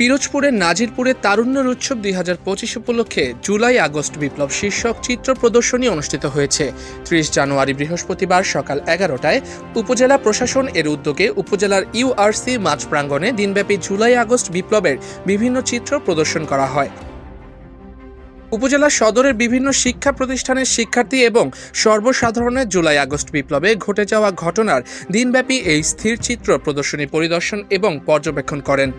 পিরোজপুরের নাজিরপুরে তারুণ্যের উৎসব দুই হাজার পঁচিশ উপলক্ষে জুলাই আগস্ট বিপ্লব শীর্ষক চিত্র প্রদর্শনী অনুষ্ঠিত হয়েছে। ত্রিশ জানুয়ারি বৃহস্পতিবার সকাল এগারোটায় উপজেলা প্রশাসন এর উদ্যোগে উপজেলার ইউআরসি মাঠ প্রাঙ্গণে দিনব্যাপী জুলাই আগস্ট বিপ্লবের বিভিন্ন চিত্র প্রদর্শন করা হয়। উপজেলা সদরের বিভিন্ন শিক্ষা প্রতিষ্ঠানের শিক্ষার্থী এবং সর্বসাধারণের জুলাই আগস্ট বিপ্লবে ঘটে যাওয়া ঘটনার দিনব্যাপী এই স্থির চিত্র প্রদর্শনী পরিদর্শন এবং পর্যবেক্ষণ করেন।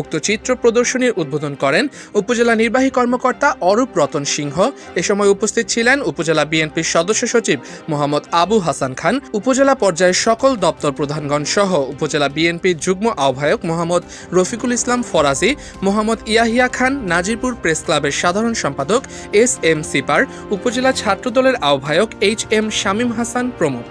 উক্ত চিত্র প্রদর্শনীর উদ্বোধন করেন উপজেলা নির্বাহী কর্মকর্তা অরূপ রতন সিংহ। এ সময় উপস্থিত ছিলেন উপজেলা বিএনপির সদস্য সচিব মোহাম্মদ আবু হাসান খান, উপজেলা পর্যায়ের সকল দপ্তর প্রধানগণ সহ উপজেলা বিএনপির যুগ্ম আহ্বায়ক মোহাম্মদ রফিকুল ইসলাম ফরাজি মোহাম্মদ ইয়াহিয়া খান নাজিরপুর প্রেস ক্লাবের সাধারণ সম্পাদক এস এম সিপার, উপজেলা ছাত্রদলের আহ্বায়ক এইচ এম শামীম হাসান প্রমুখ।